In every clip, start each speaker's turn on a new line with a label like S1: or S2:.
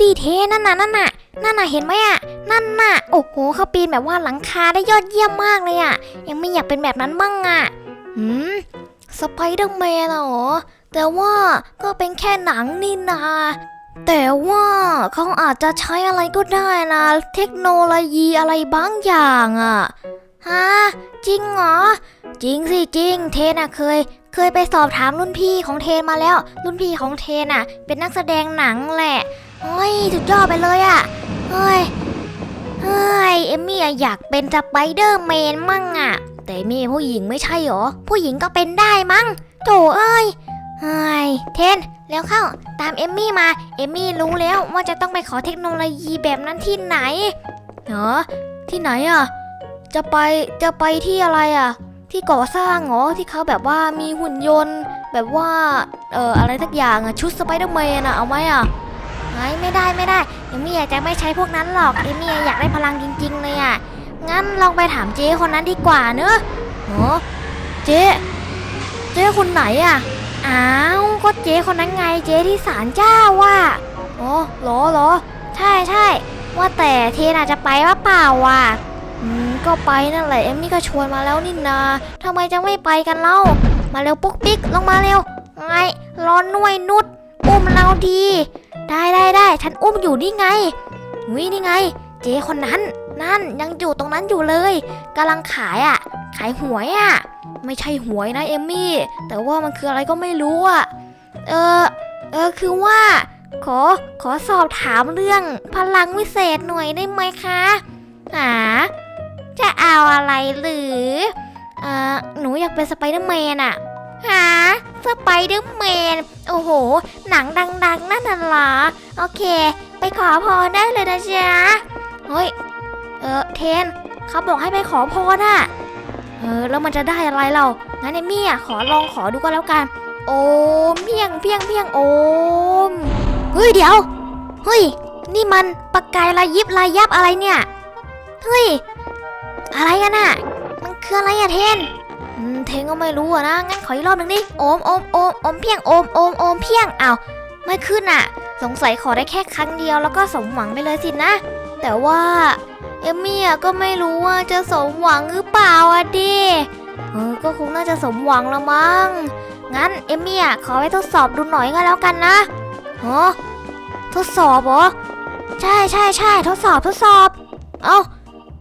S1: ดิเทนั่นน่ะนั่นน่ะนั่นน่ะเห็นไหมอะนั่นน่ะโอ้โหเขาปีนแบบว่าหลังคาได้ยอดเยี่ยมมากเลยอะ ยังไม่อยากเป็นแบบนั้นบ้างอะหืมสไปเดอร์แมนะเหรอแต่ว่าก็เป็นแค่หนังนี่นาแต่ว่าเขาอาจจะใช้อะไรก็ได้นะ เทคโนโลยีอะไรบางอย่างอะฮะจริงเหรอจริงสิจริง เทนอะเคย เคยไปสอบถามรุ่นพี่ของเทนมาแล้ว รุ่นพี่ของเทนอะ เป็นนักแสดงหนังแหละ เฮ้ยสุดยอดไปเลยอะเฮ้ยเฮ้ยเอมมี่อยากเป็นสไปเดอร์แมนมั่งอะแต่เอมมี่ผู้หญิงไม่ใช่หรอ ผู้หญิงก็เป็นได้มั้งโถเอ้ยเฮ้ยเทนแล้วเข้าตามเอมมี่มา เอมมี่รู้แล้วว่าจะต้องไปขอเทคโนโลยีแบบนั้นที่ไหนเหรอที่ไหนอะจะไปจะไปที่อะไรอะที่ก่อสร้างเหรอที่เขาแบบว่ามีหุ่นยนต์ แบบว่าเอ่ออะไรสักอย่างอะชุดสไปเดอร์แมนอะเอาไหมอะ ไงไม่ได้ไม่ได้เอมมี่อยากจะไม่ใช้พวกนั้นหรอกเอมมี่อยากได้พลังจริง ๆ เลยอะงั้นลองไปถามเจ๊คนนั้นดีกว่าเนอะเหรอเจ๊เจ๊คนไหนอะอ้าวก็เจ๊คนนั้นไงเจ๊ที่ศาลเจ้าว่ะอ๋อเหรอหรอใช่ใช่ว่าแต่เทนอาจจะไปว่าเปล่าว่ะอืมก็ไปนั่นแหละเอมมี่ก็ชวนมาแล้วนี่นาทำไมจะไม่ไปกันเล่า มาเร็วปุ๊กปิ๊กลงมาเร็วไงร้อนน่วยนุดอุ้มเราดี ได้ได้ได้ฉันอุ้มอยู่นี่ไงวินี่ไง เจ๊คนนั้น นั่นยังอยู่ตรงนั้นอยู่เลยกำลังขายอะ ขายหวยอะ ไม่ใช่หวยนะเอมมี่ แต่ว่ามันคืออะไรก็ไม่รู้อะ เออ เออคือว่า ขอ ขอสอบถามเรื่องพลังวิเศษหน่อยได้ไหมคะหาจะเอาอะไรหรืออ่าหนูอยากเป็นสไปเดอร์แมนอะ หาสไปเดอร์แมน โอ้โห หนังดัง ๆ นั่นน่ะเหรอ โอเค ไปขอพรได้เลยนะจ๊ะ เฮ้ย เออเทน เขาบอกให้ไปขอพรน่ะ เออ แล้วมันจะได้อะไรเรา งั้นเอมี่อะขอลองขอดูก็แล้วกัน โอมเพียงเพียงเพียงโอม เฮ้ยเดี๋ยว เฮ้ย นี่มันปากกายลายยิบลายยับอะไรเนี่ย เฮ้ย อะไรกันน่ะ มันคืออะไรอะเทน เทนก็ไม่รู้อะนะ งั้นขออีกรอบหนึ่งดิ โอมโอมโอมโอมเพียง โอมโอมโอมเพียงอ้าวไม่ขึ้นอะสงสัยขอได้แค่ครั้งเดียวแล้วก็สมหวังไปเลยสินะ แต่ว่าเอมมี่อะก็ไม่รู้ว่าจะสมหวังหรือเปล่าอะดิเออก็คงน่าจะสมหวังละมั้ง งั้นเอมมี่อะขอไปทดสอบดูหน่อยก็แล้วกันนะฮะทดสอบเหรอ ใช่ใช่ใช่ทดสอบทดสอบ เอ้า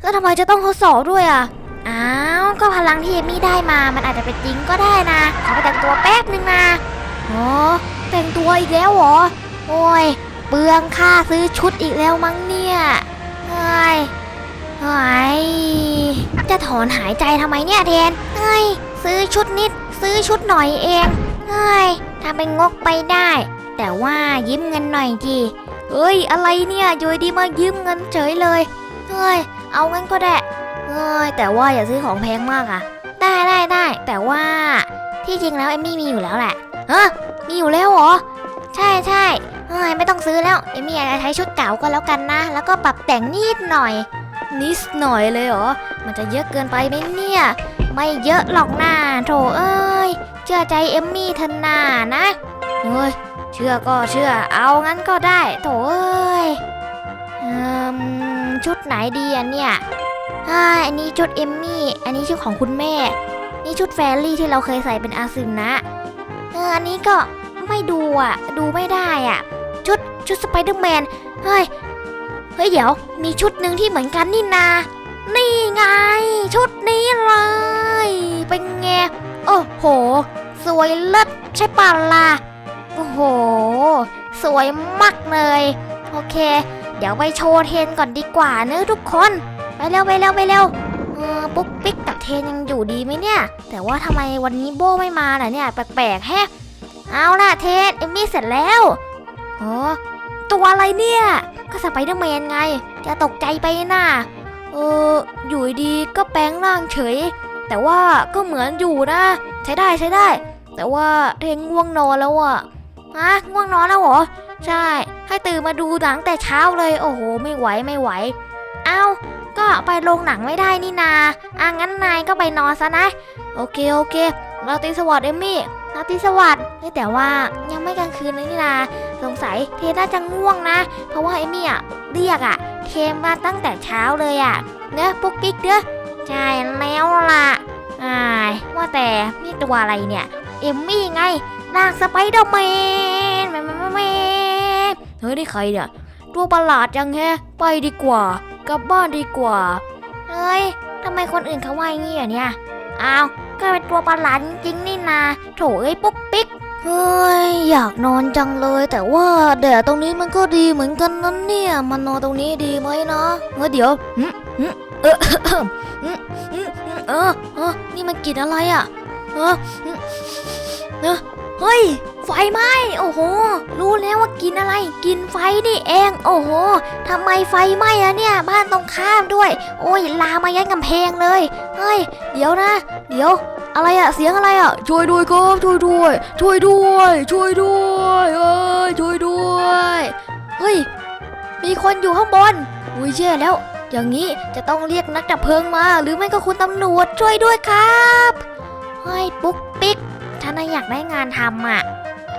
S1: แล้วทำไมจะต้องทดสอบด้วยอะ อ้าว ก็พลังที่เอมี่ได้มา มันอาจจะเป็นจริงก็ได้นะ ขอไปแต่งตัวแป๊บนึงนะอ๋อแต่งตัวอีกแล้วเหรอ โอ้ย เปลืองค่าซื้อชุดอีกแล้วมั้งเนี่ยเฮ้ยเฮ้ยจะถอนหายใจทำไมเนี่ยเทนเฮ้ย ซื้อชุดนิด ซื้อชุดหน่อยเองเฮ้ยทำเป็นงกไปได้ แต่ว่ายืมเงินหน่อยจีเฮ้ย อะไรเนี่ยอยู่ดีมายืมเงินเฉยเลย เฮ้ย เอางั้นก็ได้ เฮ้ยแต่ว่าอย่าซื้อของแพงมากอะได้ได้ได้แต่ว่าที่จริงแล้วเอมมี่มีอยู่แล้วแหละฮะมีอยู่แล้วเหรอ ใช่ใช่เฮ้ยไม่ต้องซื้อแล้วเอมมี่อาจจะใช้ชุดเก่าก็แล้วกันนะ แล้วก็ปรับแต่งนิดหน่อย นิดหน่อยเลยเหรอ มันจะเยอะเกินไปไหมเนี่ย ไม่เยอะหรอกนะโถเอ้ยเชื่อใจเอมมี่เถอนานะเฮ้ยเชื่อก็เชื่อเอางั้นก็ได้ โถเอ้ยเอิ่มชุดไหนดีอะเนี่ย อ่าอันนี้ชุดเอมมี่ อันนี้ชุดของคุณแม่ นี่ชุดแฟรี่ที่เราเคยใส่เป็นอาซึมนะ เออ อันนี้ก็ไม่ดูอะ ดูไม่ได้อะ ชุดชุดสไปเดอร์แมน เฮ้ย เฮ้ย เดี๋ยว มีชุดหนึ่งที่เหมือนกันนี่นา นี่ไง ชุดนี้เลย เป็นไง โอ้โห สวยเลิศใช่ป่ะล่ะ โอ้โห สวยมากเลย โอเค เดี๋ยวไปโชว์เทนก่อนดีกว่าเนอะทุกคน เร็วไปเร็วไปเร็วเออปุ๊กปิ๊กกับเทนยังอยู่ดีไหมเนี่ย แต่ว่าทำไมวันนี้โบไม่มาล่ะเนี่ย แปลกๆแฮะเอาล่ะเทนเอมมี่เสร็จแล้วอ๋อตัวอะไรเนี่ย ก็สไปเดอร์แมนไง จะตกใจไปน่ะเอออยู่ดีก็แปลงร่างเฉย แต่ว่าก็เหมือนอยู่นะ ใช้ได้ใช้ได้ แต่ว่าเทงง่วงนอนแล้วอะฮะง่วงนอนแล้วเหรอ ใช่ ให้ตื่นมาดูหนังแต่เช้าเลย โอ้โห ไม่ไหวไม่ไหว อ้า ก็ไปโรงหนังไม่ได้นี่นาอะงั้นนายก็ไปนอนซะนะ โอเคโอเค เราตีสวัสดเอมมี่ราตรีสวัสดิ์แต่ว่ายังไม่กลางคืนเลยนี่นาสงสัยเทน่าจะง่วงนะ เพราะว่าเอมี่อะเรียกอะ เทมาตั้งแต่เช้าเลยอะ เนอะปุ๊กปิ๊กเนอใช่แล้วล่ะอ่ายว่าแต่นี่ตัวอะไรเนี่ย เอมมี่ไงนางสไปเดอร์แมนแมนแมนแมนแมนเฮ้ยนี่ใครเนี่ย ตัวประหลาดจังแฮะ ไปดีกว่า กลับบ้านดีกว่า เฮ้ยทำไมคนอื่นเขาว่าอย่างงี้อะเนี่ย อ้าวก็เป็นตัวประหลาดจริงๆนี่นา โถเอ้ยปุ๊กปิ๊ก เฮ้ย อยากนอนจังเลย แต่ว่าแดดตรงนี้มันก็ดีเหมือนกันนั่นเนี่ย มันนอนตรงนี้ดีไหมนะเฮ้ยเดี๋ยวหึหึเออหึหึหึเออเออ นี่มันกลิ่นอะไรอะเออหึเออเฮ้ย ไฟไหม้โอ้โห รู้แล้วว่ากินอะไร กินไฟนี่เอง โอ้โหทำไมไฟไหม้อะเนี่ย บ้านตรงข้ามด้วย โอ้ยลามายันกำแพงเลย เฮ้ย เดี๋ยวนะ เดี๋ยว อะไรอะเสียงอะไรอะ
S2: ช่วยด้วยครับช่วยด้วย ช่วยด้วย ช่วยด้วยเอ้ยช่วยด้วย
S1: เฮ้ย มีคนอยู่ข้างบนอุ้ยแย่แล้ว อย่างนี้จะต้องเรียกนักดับเพลิงมา หรือไม่ก็คุณตำรวจช่วยด้วยครับ เฮ้ยปุ๊กปิ๊กฉันน่ะอยากได้งานทำอะ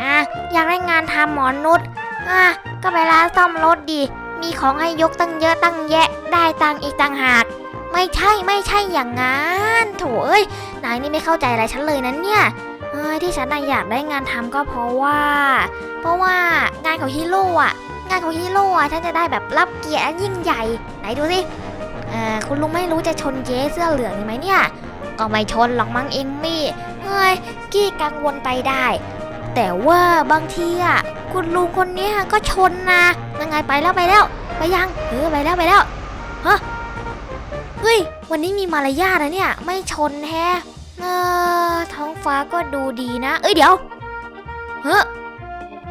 S1: อะอยากได้งานทำหมอนุชอะก็ไปร้านซ่อมรถดิมีของให้ยกตั้งเยอะตั้งแยะ ได้ตังอีกต่างหาก ไม่ใช่ไม่ใช่อย่างงั้นโถเอ้ยนายนี่ไม่เข้าใจอะไรฉันเลยนั้นเนี่ยเฮ้ยที่ฉันน่ะอยากได้งานทำก็เพราะว่า เพราะว่างานของฮีโร่อะงานของฮีโร่อะฉันจะได้แบบรับเกียรติยิ่งใหญ่ ไหนดูสิเอ่อคุณลุงไม่รู้จะชนเจ๊เสื้อเหลืองนี่ไหมเนี่ย ก็ไม่ชนหรอกมั้งเอมมี่เฮ้ยกี้กังวลไปได้ แต่ว่าบางทีอะคุณลุงคนเนี้ยก็ชนนะยังไงไปแล้วไปแล้ว ไปยังเออไปแล้วไปแล้วฮะเฮ้ยวันนี้มีมารยาทนะเนี่ย ไม่ชนแฮะเออท้องฟ้าก็ดูดีนะ เอ้ยเดี๋ยวเฮ้ย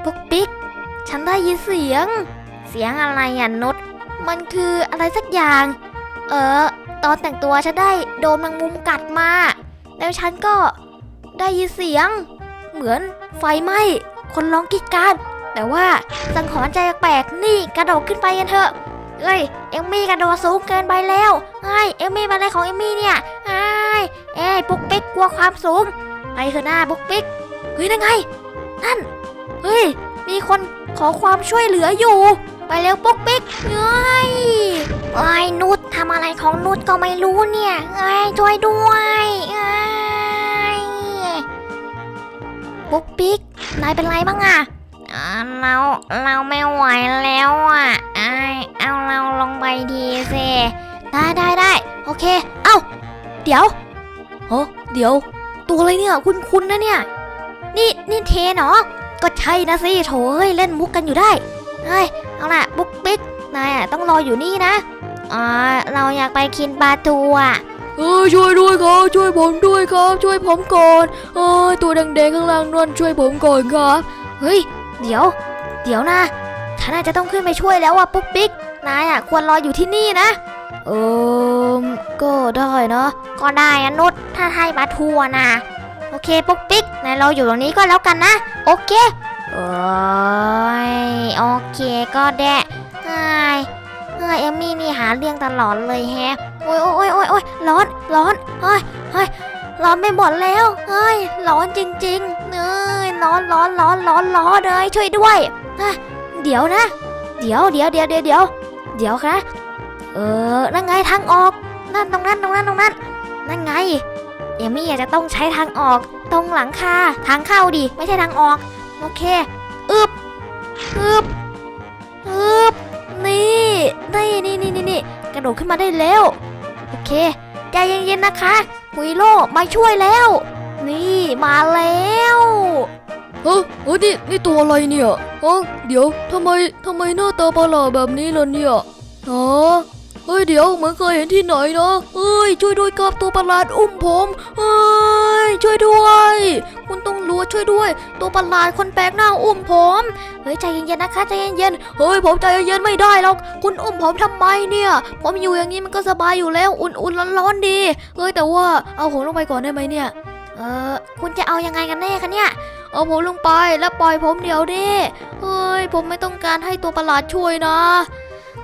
S1: ปุ๊กปิ๊กฉันได้ยินเสียง เสียงอะไรอะนุชมันคืออะไรสักอย่าง เออ ตอนแต่งตัวฉันได้โดนแมงมุมกัดมา แล้วฉันก็ได้ยินเสียง เหมือน ไฟไหม้ คนร้องกรีดกรารแต่ว่าสังหรณ์ใจแปลกนี่กระโดดขึ้นไปกันเถอะเอ้ยเอมมี่กระโดดสูงเกินไปแล้วไอ้เอมมี่มาอะไรของเอมมี่เนี่ยไอ้เอ้ยปุ๊กปิ๊กกลัวความสูง ไปเถอะหน้าปุ๊กปิ๊กเฮ้ยนั่นไง นั่น เฮ้ย มีคนขอความช่วยเหลืออยู่ ไปเร็วปุ๊กปิ๊กเฮ้ยไอ้นุชทำอะไรของนุชก็ไม่รู้เนี่ยไอ้ช่วยด้วยไอ้ ปุ๊กปิ๊ก นายเป็นไรบ้างอะอ่าเราเราไม่ไหวแล้วอะไอ้ายเอาเราลงไปดีสิได้ได้ได้โอเค เอ้า เดี๋ยว
S2: ฮะเดี๋ยว ตัวอะไรเนี่ย คุณคุณนะเนี่ย
S1: นี่นี่เทนเหรอก็ใช่นะสิโถเฮ้ยเล่นมุกกันอยู่ได้เฮ้ยเอาล่ะปุ๊กปิ๊กนายอะต้องรออยู่นี่นะอ่าเราอยากไปกินปลาทูอะ
S2: เออช่วยด้วยครับช่วยผมด้วยครับช่วยผมก่อนเออตัวแดงๆข้างล่างนั่นช่วยผมก่อนครับ
S1: เฮ้ย เดี๋ยว เดี๋ยวนะฉันอาจจะต้องขึ้นไปช่วยแล้วอะปุ๊กปิ๊กนายอะควรรออยู่ที่นี่นะ
S2: เออก็ได้นะ
S1: ก็ได้อะนุชถ้าให้ปลาทูอะนะโอเคปุ๊กปิ๊กนายรออยู่ตรงนี้ก็แล้วกันนะโอเคเอ้ยโอเคก็แดะไอ้ย เฮ้ยเอมมี่นี่หาเรื่องตลอดเลยแฮะโอ้ยโอ้ยโอ้ยโอ้ยร้อนร้อนเฮ้ยเฮ้ยร้อนไปหมดแล้วเฮ้ยร้อนจริงๆเอ้ยร้อนร้อนร้อนร้อนร้อนเลยช่วยด้วยเดี๋ยวนะ เดี๋ยวเดี๋ยวเดี๋ยวเดี๋ยวเดี๋ยวเดี๋ยวนะเออนั่นไงทางออกนั่นตรงนั้นตรงนั้นตรงนั้นนั่นไงเอมี่อยาจจะต้องใช้ทางออก ตรงหลังคาทางเข้าดิไม่ใช่ทางออก โอเคอึบอึบ นี่นี่นี่นี่นี่นี่กระโดดขึ้นมาได้แล้ว โอเค ใจเย็นๆนะคะหุยโลมาช่วยแล้ว นี่มาแล้ว
S2: เฮ้ยเฮ้ยนี่นี่ตัวอะไรเนี่ยเอ้เดี๋ยวทำไมทำไมหน้าตาประหลาดแบบนี้ล่ะเนี่ยอ๋อ ฮ้ยเดี๋ยวเหมือนเคยเห็นที่ไหนนะเฮ้ยช่วยด้วยครับตัวประหลาดอุ้มผมเฮ้ยช่วยด้วย คุณต้องรู้ช่วยด้วย ตัวประหลาดคนแปลกหน้าอุ้มผม
S1: เฮ้ยใจเย็นๆนะคะใจเย็นๆ
S2: เฮ้ยผมใจเย็นๆไม่ได้หรอกคุณอุ้มผมทำไมเนี่ย ผมอยู่อย่างนี้มันก็สบายอยู่แล้วอุ่นๆร้อนๆดีเฮ้ยแต่ว่าเอาผมลงไปก่อนได้ไหมเนี่ย
S1: เออคุณจะเอายังไงกันแน่คะเนี่ย
S2: เอาผมลงไปแล้วปล่อยผมเดี๋ยวดิเฮ้ยผมไม่ต้องการให้ตัวประหลาดช่วยนะ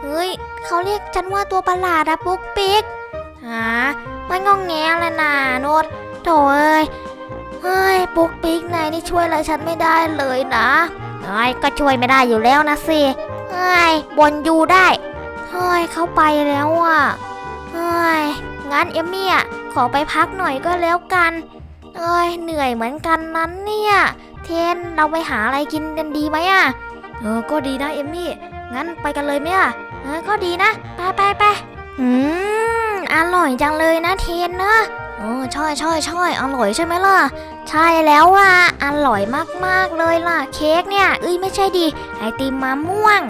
S1: เฮ้ยเขาเรียกฉันว่าตัวประหลาดอะปุ๊กปิ๊กหาไม่งองแงเลยนะโนดโถเอ้ยฮ้ยปุ๊กปิ๊กนายนี่ช่วยอะไรฉันไม่ได้เลยนะเฮ้ยก็ช่วยไม่ได้อยู่แล้วนะสิเฮ้ยบนอยู่ได้เฮ้ยเข้าไปแล้วอะเฮ้ยงั้นเอมมี่อะขอไปพักหน่อยก็แล้วกันเอ้ยเหนื่อยเหมือนกันนั้นเนี่ย เทนเราไปหาอะไรกินกันดีไหมอะเออก็ดีนะเอมมี่ งั้นไปกันเลยไหมอะเออก็ดีนะ ไปไปไปอืม อร่อยจังเลยนะเทนเนอะโอ้ช่ใช่ใช่อร่อยใช่ไหมล่ะ ใช่แล้วล่ะ อร่อยมากๆเลยล่ะ เค้กเนี่ยเอ้ยไม่ใช่ดิไอติมมะม่วง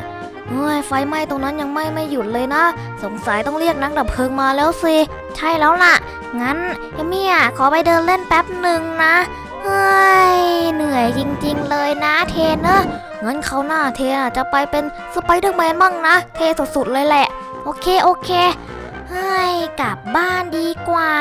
S1: เฮ้ยไฟไหม้ตรงนั้นยังไหม้ไม่หยุดเลยนะ สงสัยต้องเรียกนักดับเพลิงมาแล้วสิ ใช่แล้วล่ะ งั้นเอมมี่อะขอไปเดินเล่นแป๊บหนึ่งนะ เฮ้ย เหนื่อยจริงๆเลยนะเทนเนอะ งั้นเขาหน้าเทอาจะไปเป็นสไปเดอร์แมนบ้างนะ เทสุดๆเลยแหละ โอเค โอเค ให้กลับบ้านดีกว่า